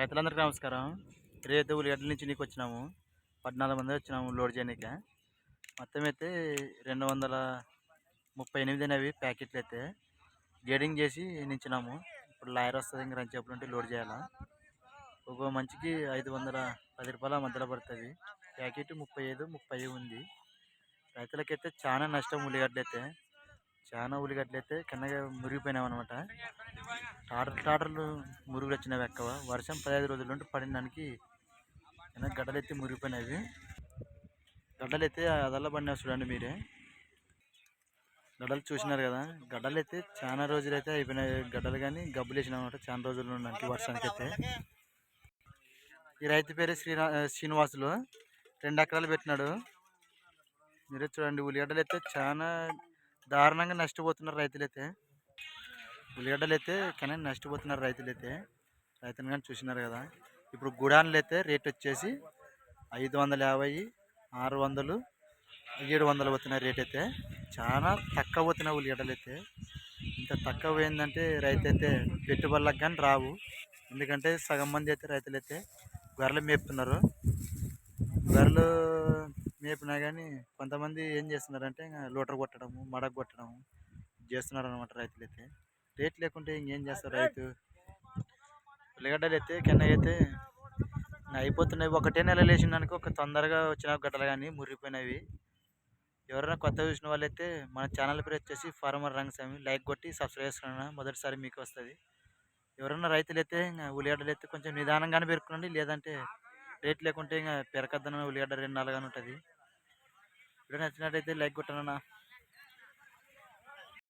రైతులందరికీ నమస్కారం. రేపు ఉల్లిగడ్డల నుంచి నీకు వచ్చినాము పద్నాలుగు మంది వచ్చినాము లోడ్ చేయడానికి మొత్తం అయితే రెండు వందల ముప్పై ఎనిమిది అనేవి ప్యాకెట్లు అయితే గేడింగ్ చేసి నించినాము. ఇప్పుడు లాయర్ వస్తుంది ఇంకా రెండు చేపలు ఉంటే లోడ్ చేయాలా. ఒక మంచికి ఐదు వందల పది రూపాయల మధ్యలో పడుతుంది. ప్యాకెట్ ముప్పై ఐదు ముప్పై ఉంది. రైతులకైతే చాలా నష్టం ఉల్లిగడ్డలు అయితే చాలా ఉల్లిగడ్డలు అయితే కిందగా మురిగిపోయినాం అనమాట టాటర్ టాటర్లు మురుగులు వచ్చినవి ఎక్కువ? వర్షం పదహైదు రోజుల నుండి పడిన దానికి గడ్డలు అయితే మురిగిపోయినవి. గడ్డలు అయితే అదల్లా చూడండి మీరే. గడ్డలు చూసినారు కదా? గడ్డలు అయితే చాలా రోజులు అయితే అయిపోయినాయి. గడ్డలు కానీ గబ్బులు వేసినాం అనమాట చాలా రోజులు ఉండడానికి వర్షానికి అయితే ఈ రైతు పేరు శ్రీరా శ్రీనివాసులు. రెండు ఎకరాలు పెట్టినాడు. మీరే చూడండి ఉల్లిగడ్డలు అయితే చాలా దారుణంగా నష్టపోతున్నారు రైతులు అయితే ఉల్లిగడ్డలు అయితే కానీ నష్టపోతున్నారు రైతులు అయితే రైతులు కానీ చూసినారు కదా. ఇప్పుడు గుడాన్లు అయితే రేట్ వచ్చేసి ఐదు వందల యాభై ఆరు వందలు ఏడు వందలు పోతున్నాయి రేట్ అయితే చాలా తక్కువ పోతున్నాయి ఉల్లిగడ్డలు అయితే ఇంత తక్కువ పోయిందంటే రైతు అయితే పెట్టుబడులకు కానీ రావు. ఎందుకంటే సగం మంది అయితే రైతులు అయితే గొర్రెలు మేపుతున్నారు. గొర్రెలు నేర్పినా కానీ కొంతమంది ఏం చేస్తున్నారంటే ఇంకా లోటర్ కొట్టడము మడగ కొట్టడము చేస్తున్నారు అనమాట రైతులు అయితే రేట్ లేకుంటే ఇంకేం చేస్తారు రైతు? ఉల్లిగడ్డలు అయితే కింద అయితే అయిపోతున్నాయి. ఒకటే నెల లేచినానికి ఒక తొందరగా వచ్చిన గడ్డలు కానీ మురిగిపోయినవి. ఎవరైనా కొత్త చూసిన వాళ్ళైతే మన ఛానల్ పేరు వచ్చేసి ఫార్మర్ రంగస్వామి. లైక్ కొట్టి సబ్స్క్రైబ్ చేసుకున్నా మొదటిసారి మీకు వస్తుంది. ఎవరైనా రైతులు అయితే ఇంకా ఉల్లిగడ్డలు అయితే కొంచెం నిదానంగానే పెరుక్కోండి. లేదంటే రేట్ లేకుంటే ఇంకా పెరకద్దన ఉల్లిగడ్డ రెండు నాలుగు ఉంటుంది. వీడియో నచ్చినట్టయితే లైక్ కొట్టనన్నా.